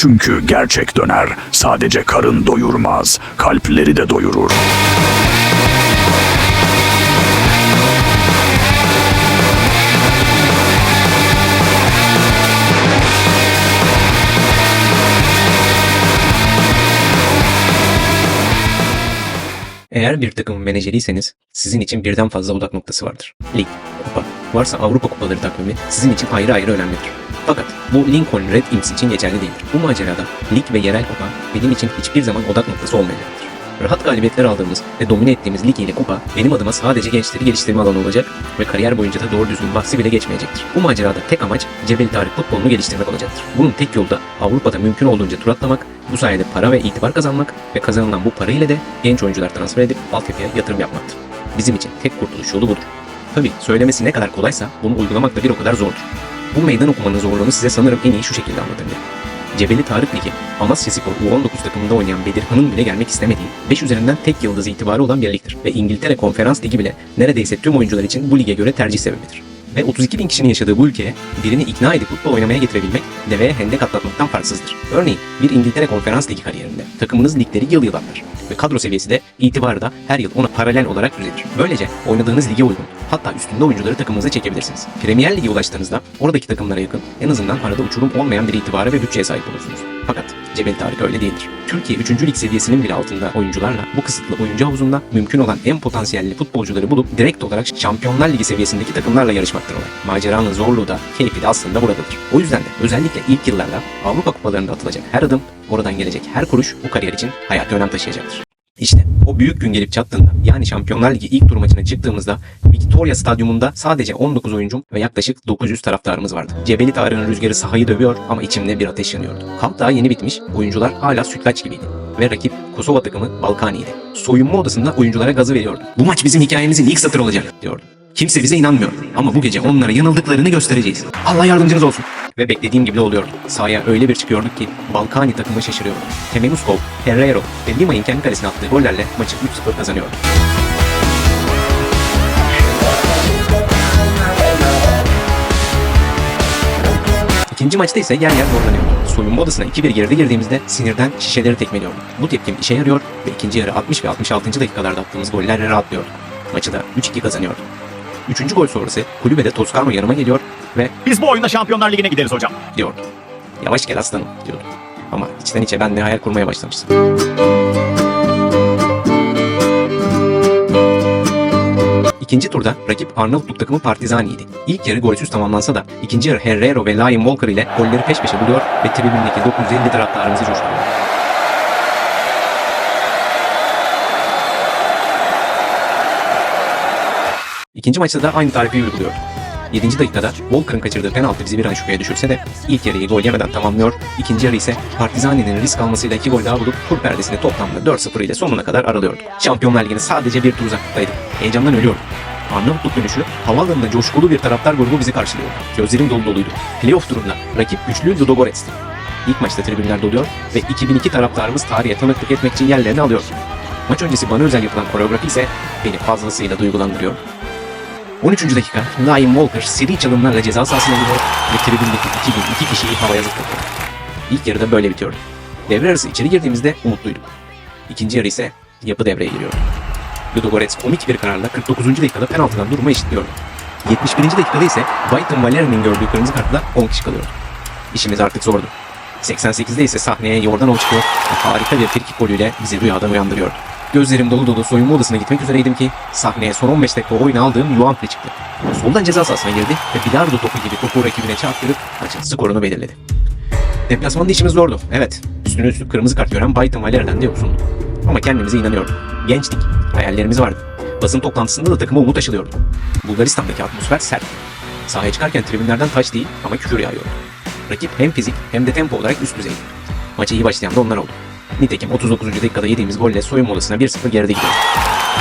Çünkü gerçek döner sadece karın doyurmaz, kalpleri de doyurur. Eğer bir takımın menajeriyseniz sizin için birden fazla odak noktası vardır. Lig, kupa, varsa Avrupa kupaları takvimi sizin için ayrı ayrı önemlidir. Fakat bu Lincoln Red Imps için geçerli değildir. Bu macerada lig ve yerel kupa benim için hiçbir zaman odak noktası olmayacaktır. Rahat galibiyetler aldığımız ve domine ettiğimiz lig ile kupa benim adıma sadece gençleri geliştirme alanı olacak ve kariyer boyunca da doğru düzgün bahsi bile geçmeyecektir. Bu macerada tek amaç Cebeli Tarık futbolunu geliştirmek olacaktır. Bunun tek yolu da Avrupa'da mümkün olduğunca tur atlamak, bu sayede para ve itibar kazanmak ve kazanılan bu para ile de genç oyuncular transfer edip altyapıya yatırım yapmaktır. Bizim için tek kurtuluş yolu budur. Tabi söylemesi ne kadar kolaysa bunu uygulamak da bir o kadar zordur. Bu meydan okumanın zorluğunu size sanırım en iyi şu şekilde anlatabilirim. Cebeli Tarık Ligi, Amasya Spor U19 takımında oynayan Bedirhan'ın bile gelmek istemediği 5 üzerinden tek yıldız itibarı olan bir ligdir. Ve İngiltere Konferans Ligi bile neredeyse tüm oyuncular için bu lige göre tercih sebebidir. Ve 32 bin kişinin yaşadığı bu ülkeye birini ikna edip futbol oynamaya getirebilmek deveye hendek atlatmaktan farksızdır. Örneğin bir İngiltere Konferans Ligi kariyerinde takımınız ligleri yıl yıl atlar ve kadro seviyesi de itibarı da her yıl ona paralel olarak düzelir. Böylece oynadığınız lige uygun hatta üstünde oyuncuları takımınıza çekebilirsiniz. Premier Lig'e ulaştığınızda oradaki takımlara yakın en azından arada uçurum olmayan bir itibara ve bütçeye sahip olursunuz. Fakat Cebel Tarık öyle değildir. Türkiye 3. lig seviyesinin bile altında oyuncularla bu kısıtlı oyuncu havuzunda mümkün olan en potansiyelli futbolcuları bulup direkt olarak Şampiyonlar Ligi seviyesindeki takımlarla yarışmaktır olay. Maceranın zorluğu da keyfi de aslında buradadır. O yüzden de özellikle ilk yıllarda Avrupa kupalarında atılacak her adım, oradan gelecek her kuruş bu kariyer için hayati önem taşıyacaktır. İşte o büyük gün gelip çattığında yani Şampiyonlar Ligi ilk tur maçına çıktığımızda Victoria Stadyumunda sadece 19 oyuncum ve yaklaşık 900 taraftarımız vardı. Cebeli Tarık'ın rüzgarı sahayı dövüyor ama içimde bir ateş yanıyordu. Kamp daha yeni bitmiş, oyuncular hala sütlaç gibiydi. Ve rakip Kosova takımı Balkani'ydi. Soyunma odasında oyunculara gazı veriyordu. Bu maç bizim hikayemizin ilk satırı olacak diyordu. Kimse bize inanmıyor ama bu gece onlara yanıldıklarını göstereceğiz. Allah yardımcınız olsun. Ve beklediğim gibi de oluyordu. Sahaya öyle bir çıkıyorduk ki Balkani takımı şaşırıyordu. Temenuskov, Herrero ve Lima'nın kendi kalesine attığı gollerle maçı 3-0 kazanıyordu. İkinci maçta ise yer yer zorlanıyordu. Soyunma odasına 2-1 geride girdiğimizde sinirden şişeleri tekmeliyordu. Bu tepkim işe yarıyor ve ikinci yarı 60 ve 66. dakikalarda attığımız gollerle rahatlıyordu. Maçı da 3-2 kazanıyordu. Üçüncü gol sonrası kulübede Toscano yanıma geliyor ve Biz bu oyunda Şampiyonlar Ligi'ne gideriz hocam. diyordu. Yavaş gel aslanım diyordu. Ama içten içe ben de hayal kurmaya başlamıştım. İkinci turda rakip Arnavutluk takımı Partizani'ydi. İlk yarı golsüz tamamlansa da ikinci yarı Herrero ve Lion Walker ile golleri peş peşe buluyor ve tribündeki 950 taraftarımızı coşturuyor. İkinci maçta da aynı tarifi uyguluyor. 7. dakikada Walker'ın kaçırdığı penaltı bizi bir an şüpheye düşürse de ilk yarıyı gol yemeden tamamlıyor. İkinci yarı ise Partizani'nin risk almasıyla iki gol daha bulup tur perdesini toplamda 4-0 ile sonuna kadar aralıyordu. Şampiyonlar Ligi'nin sadece bir tur uzaklıktaydık. Heyecandan ölüyordum. Arnavutluk dönüşü havaalanında coşkulu bir taraftar grubu bizi karşılıyordu. Gözlerim dolu doluydu. Playoff turunda rakip güçlü Ludogorets'ti. İlk maçta tribünler doluyor ve 2002 taraftarımız tarihe tanıklık etmek için yerlerini alıyor. Maç öncesi bana özel yapılan koreografi ise beni fazlasıyla duygulandırıyor. 13. dakika Liam Walker seri çalımlarla ceza sahasına giriyor ve tribündeki 2002 kişiyi havaya zıplatıyor. İlk yarıda böyle bitiyordu. Devre arası içeri girdiğimizde umutluyduk. İkinci yarı ise yapı devreye giriyor. Ludogorets komik bir kararla 49. dakikada penaltıdan durumu eşitliyordu. 71. dakikada ise Brighton Valerian'in gördüğü kırmızı kartla 10 kişi kalıyordu. İşimiz artık zordu. 88'de ise sahneye Jordanov çıkıyor ve harika bir frikik golüyle bizi rüyadan uyandırıyordu. Gözlerim dolu dolu soyunma odasına gitmek üzereydim ki sahneye son 15 dakika oyuna aldığım Juanfre çıktı. Soldan ceza sahasına girdi ve bilardo topu gibi topu rakibine çarptırıp maçın skorunu belirledi. Deplasmanda işimiz zordu. Evet. Üstüne üstlük kırmızı kart gören Brighton Valerian'den de yoksundu. Ama kendimize inanıyorduk. Gençtik. Hayallerimiz vardı. Basın toplantısında da takıma umut aşılıyordu. Bulgaristan'daki atmosfer sert. Sahaya çıkarken tribünlerden taş değil ama küfür yağıyordu. Rakip hem fizik hem de tempo olarak üst düzeydi. Maça iyi başlayan da onlar oldu. Nitekim 39. dakikada yediğimiz golle soyunma odasına 1-0 geride gidiyordu.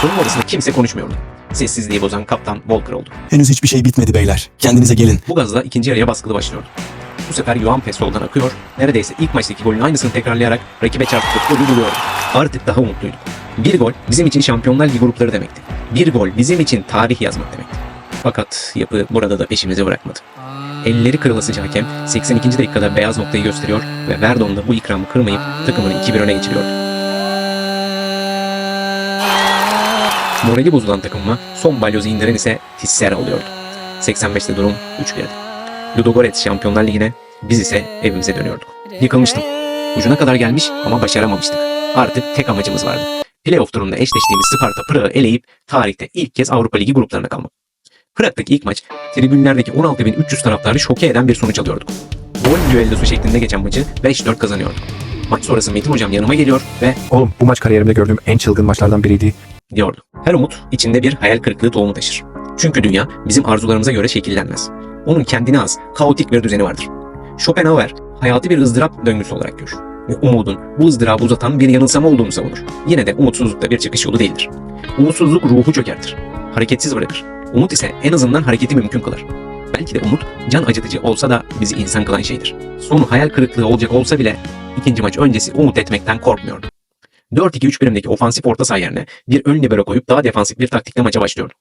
Soyunma odasında kimse konuşmuyordu. Sessizliği bozan kaptan Walker oldu. Henüz hiçbir şey bitmedi beyler. Kendinize gelin. Bu gazla ikinci yarıya baskılı başlıyordu. Bu sefer Juan Pe soldan akıyor, neredeyse ilk maçtaki golün aynısını tekrarlayarak rakibe çarpıp golü buluyordu. Artık daha umutluyduk. Bir gol bizim için Şampiyonlar Ligi grupları demekti. Bir gol bizim için tarih yazmak demekti. Fakat yapı burada da peşimizi bırakmadı. Elleri kırılasıca hakem 82. dakikada beyaz noktayı gösteriyor ve Verdon da bu ikramı kırmayıp takımını 2-1 öne geçiriyor. Morali bozulan takımıma son balyozu indiren ise Tissera oluyordu. 85'te durum 3-1'di. Ludogorets Şampiyonlar Ligi'ne, biz ise evimize dönüyorduk. Yıkılmıştım. Ucuna kadar gelmiş ama başaramamıştık. Artık tek amacımız vardı. Playoff turunda eşleştiğimiz Sparta Prag'ı eleyip tarihte ilk kez Avrupa Ligi gruplarına kalmak. Prag'daki ilk maç tribünlerdeki 16.300 taraftarı şoke eden bir sonuç alıyorduk. Gol düellosu şeklinde geçen maçı 5-4 kazanıyorduk. Maç sonrası Metin hocam yanıma geliyor ve Oğlum bu maç kariyerimde gördüğüm en çılgın maçlardan biriydi. diyordu. Her umut içinde bir hayal kırıklığı tohumu taşır. Çünkü dünya bizim arzularımıza göre şekillenmez. Onun kendine az, kaotik bir düzeni vardır. Schopenhauer hayatı bir ızdırap döngüsü olarak görür. Ve umudun bu ızdırabı uzatan bir yanılsama olduğunu savunur. Yine de umutsuzluk da bir çıkış yolu değildir. Umutsuzluk ruhu çökertir. Hareketsiz bırakır. Umut ise en azından hareketi mümkün kılar. Belki de umut can acıtıcı olsa da bizi insan kılan şeydir. Sonu hayal kırıklığı olacak olsa bile ikinci maç öncesi umut etmekten korkmuyordu. 4-2-3 birimdeki ofansif orta saha yerine bir ön libero koyup daha defansif bir taktikle maça başlıyordu.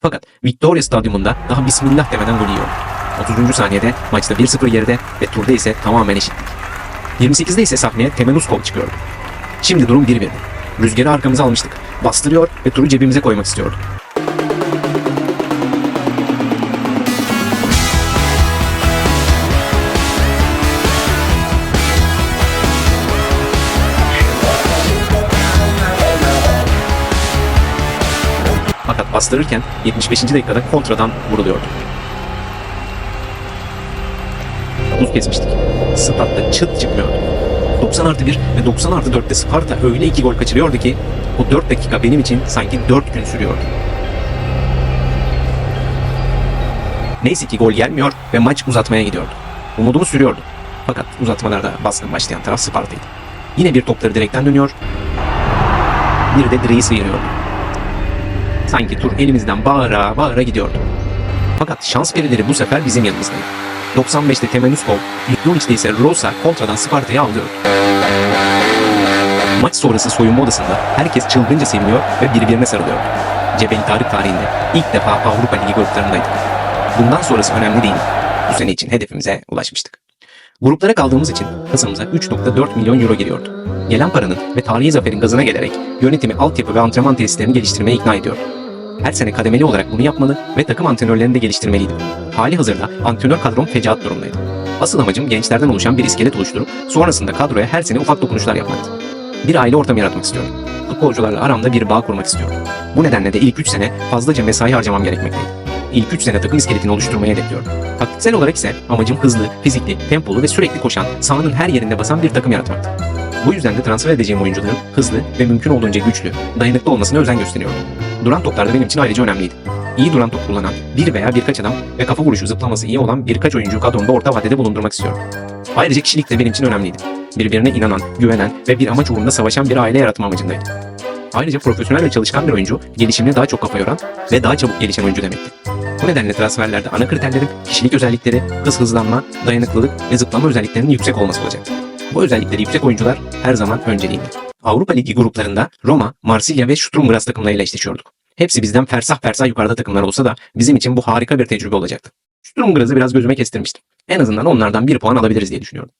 Fakat Victoria Stadyumunda daha bismillah demeden gol yiyordu. 30. saniyede maçta 1-0 geride ve turda ise tamamen eşitlik. 28'de ise sahneye Temenuskov çıkıyordu. Şimdi durum 1-1'di. Rüzgarı arkamıza almıştık. Bastırıyor ve turu cebimize koymak istiyorduk. Bastırırken 75. dakikada kontradan vuruluyordu. Buz kesmiştik. Sparta çıt çıkmıyordu. 90 artı 1 ve 90 artı 4'te Sparta öyle iki gol kaçırıyordu ki o 4 dakika benim için sanki 4 gün sürüyordu. Neyse ki gol gelmiyor ve maç uzatmaya gidiyordu. Umudumu sürüyordu. Fakat uzatmalarda baskın başlayan taraf Sparta'ydı. Yine bir topları direkten dönüyor. Bir de direği sıyırıyordu. Sanki tur elimizden bağıra bağıra gidiyordu. Fakat şans perileri bu sefer bizim yanımızdaydı. 95'te Temenuskov, Mitronic'te ise Rosa kontradan Sparta'yı alıyordu. Maç sonrası soyunma odasında herkes çılgınca seviniyor ve birbirine sarılıyordu. Cebeli Tarık tarihinde ilk defa Avrupa Ligi gruplarındaydık. Bundan sonrası önemli değil. Bu sene için hedefimize ulaşmıştık. Gruplara kaldığımız için kasamıza 3.4 milyon euro geliyordu. Gelen paranın ve tarihi zaferin gazına gelerek yönetimi altyapı ve antrenman tesislerini geliştirmeye ikna ediyordu. Her sene kademeli olarak bunu yapmalı ve takım antrenörlerini de geliştirmeliydim. Hali hazırda antrenör kadrom fecaat durumdaydı. Asıl amacım gençlerden oluşan bir iskelet oluşturup sonrasında kadroya her sene ufak dokunuşlar yapmaktı. Bir aile ortamı yaratmak istiyorum. Futbolcularla aramda bir bağ kurmak istiyorum. Bu nedenle de ilk 3 sene fazlaca mesai harcamam gerekmekteydi. İlk 3 sene takım iskeletini oluşturmayı hedefliyorum. Taktiksel olarak ise amacım hızlı, fizikli, tempolu ve sürekli koşan, sahanın her yerinde basan bir takım yaratmaktı. Bu yüzden de transfer edeceğim oyuncuların hızlı ve mümkün olduğunca güçlü, dayanıklı olmasına özen gösteriyorum. Duran toplar da benim için ayrıca önemliydi. İyi duran top kullanan bir veya birkaç adam ve kafa vuruşu zıplaması iyi olan birkaç oyuncu kadromda orta vadede bulundurmak istiyorum. Ayrıca kişilik de benim için önemliydi. Birbirine inanan, güvenen ve bir amaç uğrunda savaşan bir aile yaratma amacındaydı. Ayrıca profesyonel ve çalışkan bir oyuncu, gelişimine daha çok kafa yoran ve daha çabuk gelişen oyuncu demekti. Bu nedenle transferlerde ana kriterlerim kişilik özellikleri, hız hızlanma, dayanıklılık ve zıplama özelliklerinin yüksek olması olacaktı. Bu özellikleri yüksek oyuncular her zaman önceliğimdi. Avrupa Ligi gruplarında Roma, Marsilya ve Sturm Graz takımlarıyla eşleşiyorduk. Hepsi bizden fersah fersah yukarıda takımlar olsa da bizim için bu harika bir tecrübe olacaktı. Sturm Graz'ı biraz gözüme kestirmiştim. En azından onlardan bir puan alabiliriz diye düşünüyordum.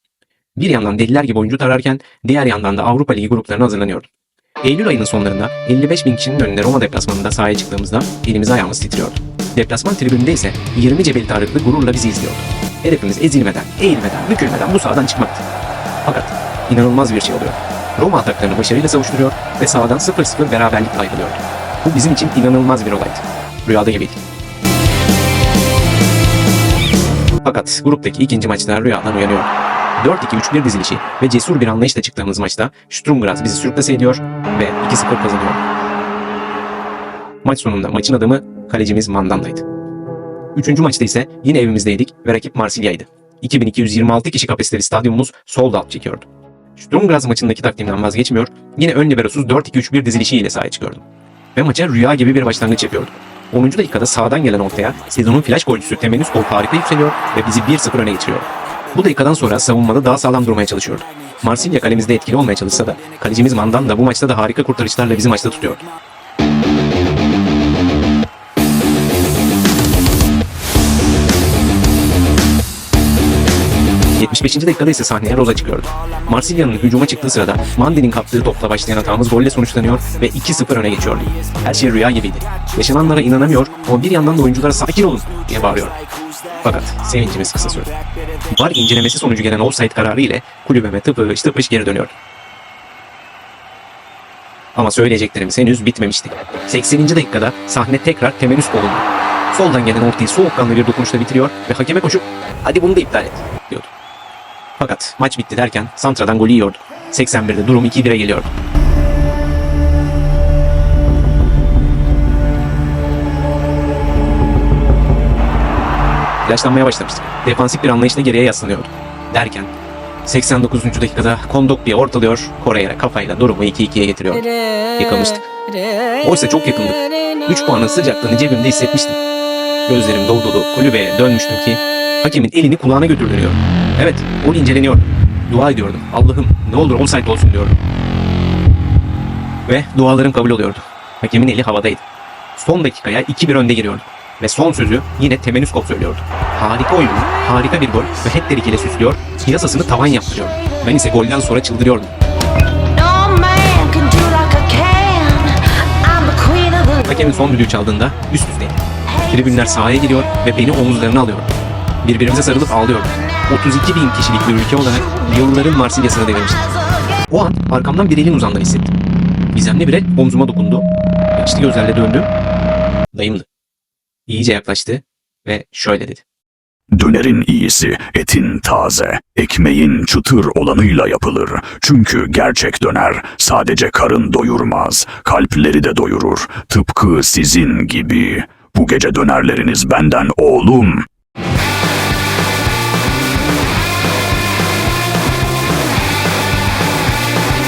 Bir yandan deliler gibi oyuncu tararken diğer yandan da Avrupa Ligi gruplarına hazırlanıyordum. Eylül ayının sonlarında 55 bin kişinin önünde Roma deplasmanında sahaya çıktığımızda elimiz ayağımız titriyordu. Deplasman tribününde ise 20 Cebeli Tarıklı gururla bizi izliyordu. Hedefimiz ezilmeden, eğilmeden, bükülmeden bu sahadan çıkmaktı. Fakat inanılmaz bir şey oluyor. Roma ataklarını başarıyla savuşturuyor ve sahadan 0-0 beraberlikle ayrılıyordu. Bu bizim için inanılmaz bir olaydı. Rüyada gibiydi. Fakat gruptaki ikinci maçta rüyadan uyanıyor. 4-2-3-1 dizilişi ve cesur bir anlayışla çıktığımız maçta Sturm Graz bizi sürüklese ediyor ve 2-0 kazanıyor. Maç sonunda maçın adamı kalecimiz Mandanda'ydı. Üçüncü maçta ise yine evimizdeydik ve rakip Marsilya'ydı. 2226 kişi kapasiteli stadyumumuz sold out çekiyordu. Sturm Graz maçındaki taktiğimden vazgeçmiyor, yine ön liberosuz 4-2-3-1 dizilişiyle sahaya çıkıyordum. Ve maça rüya gibi bir başlangıç yapıyorduk. 10. dakikada sağdan gelen ortaya sezonun flash golcüsü Temenuskov harika yükseliyor ve bizi 1-0 öne geçiriyor. Bu dakikadan sonra savunmada daha sağlam durmaya çalışıyordu. Marsilya kalemizde etkili olmaya çalışsa da kalecimiz Mandan da bu maçta da harika kurtarışlarla bizi maçta tutuyordu. 75. dakikada ise sahneye Roza çıkıyordu. Marsilya'nın hücuma çıktığı sırada Mandi'nin kaptığı topla başlayan hatamız golle sonuçlanıyor ve 2-0 öne geçiyordu. Her şey rüya gibiydi. Yaşananlara inanamıyor ama bir yandan da oyunculara sakin olun diye bağırıyor. Fakat sevincimiz kısa sürdü. VAR incelemesi sonucu gelen offside kararı ile kulübeme tıpış tıpış geri dönüyordu. Ama söyleyeceklerimiz henüz bitmemişti. 80. dakikada sahne tekrar temenüs olundu. Soldan gelen ortayı soğukkanlı bir dokunuşla bitiriyor ve hakeme koşup hadi bunu da iptal et diyordu. Fakat maç bitti derken Santra'dan golü yiyordu. 81'de durum 2-1'e geliyordu. Yaşlanmaya başlamıştık. Defansif bir anlayışla geriye yaslanıyordu. Derken 89. dakikada Kondok bir ortalıyor, Koreyer'e kafayla durumu 2-2'ye getiriyor. Yıkılmıştık. Oysa çok yakındık. 3 puanın sıcaklığını cebimde hissetmiştim. Gözlerim dolu dolu kulübeye dönmüştüm ki hakemin elini kulağına götürdürüyor. Evet, gol inceleniyordu. Dua ediyordum. Allah'ım ne olur offside olsun diyordum. Ve dualarım kabul oluyordu. Hakemin eli havadaydı. Son dakikaya 2-1 önde giriyordu. Ve son sözü yine Temenüskop söylüyordu. Harika oyun, harika bir gol ve hat-trick ile süslüyor, piyasasını tavan yaptırıyor. Ben ise golden sonra çıldırıyordum. Hakemin son düdüğü çaldığında üst üsteydi. Tribünler sahaya giriyor ve beni omuzlarına alıyor. Birbirimize sarılıp ağlıyorduk. 32 bin kişilik bir ülke olarak yılların Marsilya'sını devirmiştik. O an arkamdan bir elin uzandığını hissettim. Gizemli bir el omzuma dokundu. Yaşlı gözlerle döndüm. Dayımdı. İyice yaklaştı ve şöyle dedi. Dönerin iyisi etin taze, ekmeğin çıtır olanıyla yapılır. Çünkü gerçek döner sadece karın doyurmaz, kalpleri de doyurur. Tıpkı sizin gibi. Bu gece dönerleriniz benden oğlum.